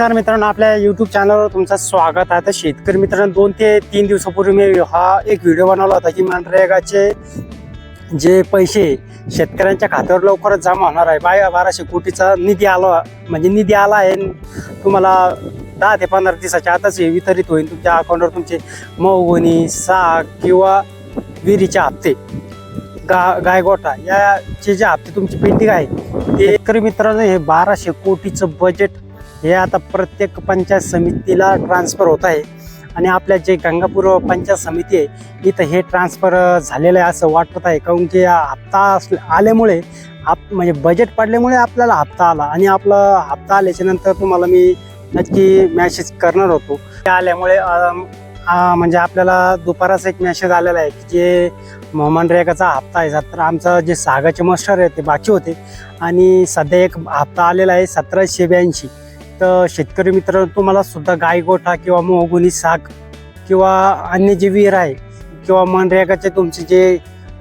नमस्कार मित्रांनो आपल्या यूट्यूब चॅनलवर तुमचं स्वागत आहे. तर शेतकरी मित्रांनो दोन ते तीन दिवसापूर्वी मी हा एक व्हिडिओ बनवला होता की मनरेगाचे जे पैसे शेतकऱ्यांच्या खात्यावर लवकरच जमा होणार आहे. बाय बाराशे कोटीचा निधी आला म्हणजे निधी आला आहे. तुम्हाला दहा ते पंधरा दिवसाच्या आताच हे वितरित होईल. तुमच्या अकाउंटवर तुमचे मऊगोनी साग किंवा विहिरीचे हप्ते गा गायगोटा याचे जे हप्ते तुमची पेंडिंग आहे ते शेतकरी मित्रांनो हे बाराशे कोटीचं बजेट हे आता प्रत्येक पंचायत समितीला ट्रान्सफर होत आहे. आणि आपल्या जे गंगापूर पंचायत समिती आहे इथं हे ट्रान्सफर झालेलं आहे असं वाटत आहे. काहून की हप्ता असल्या- आल्यामुळे आप म्हणजे बजेट पडल्यामुळे आपल्याला हप्ता आला. आणि आपला हप्ता आल्याच्यानंतर तुम्हाला मी नक्की मॅसेज करणार होतो. ते आल्यामुळे म्हणजे आपल्याला दुपारच एक मेसेज आलेला आहे की जे मनरेगाचा हप्ता आहे तर आमचं जे सागाचे मस्टर आहे ते बाकी होते. आणि सध्या एक हप्ता आलेला आहे सतराशे ब्याऐंशी. तर शेतकरी मित्र तुम्हाला सुद्धा गायगोठा किंवा मोहगुनी साग किंवा अन्य जे विहीर आहे किंवा मनरेगाचे तुमचे जे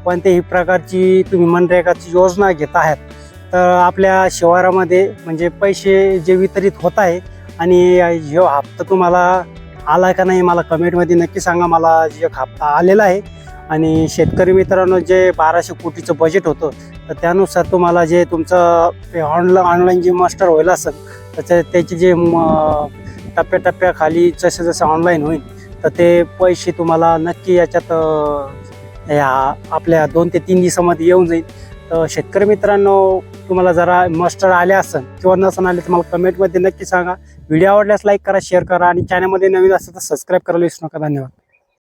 कोणत्याही प्रकारची तुम्ही मनरेगाची योजना घेत आहात तर आपल्या शिवारामध्ये म्हणजे पैसे जे वितरित होत आहे आणि जो हप्ता तुम्हाला आला का नाही मला कमेंटमध्ये नक्की सांगा मला एक हप्ता आलेला आहे. आणि शेतकरी मित्रांनो जे बाराशे कोटीचं बजेट होतं तर त्यानुसार तुम्हाला जे तुमचं ऑनला ऑनलाईन जे मास्टर होईल असेल त्याच्या त्याचे जे टप्प्याटप्प्याखाली जसं जसं ऑनलाईन होईल तर ते पैसे तुम्हाला नक्की याच्यात या आपल्या दोन ते तीन दिवसामध्ये येऊन जाईल. तर शेतकरी मित्रांनो तुम्हाला जरा मस्टर आले असेल किंवा नसन आले तर मला कमेंटमध्ये नक्की सांगा. व्हिडिओ आवडल्यास लाईक करा शेअर करा आणि चॅनलमध्ये नवीन असेल तर सबस्क्राईब करायला विसरू नका. धन्यवाद.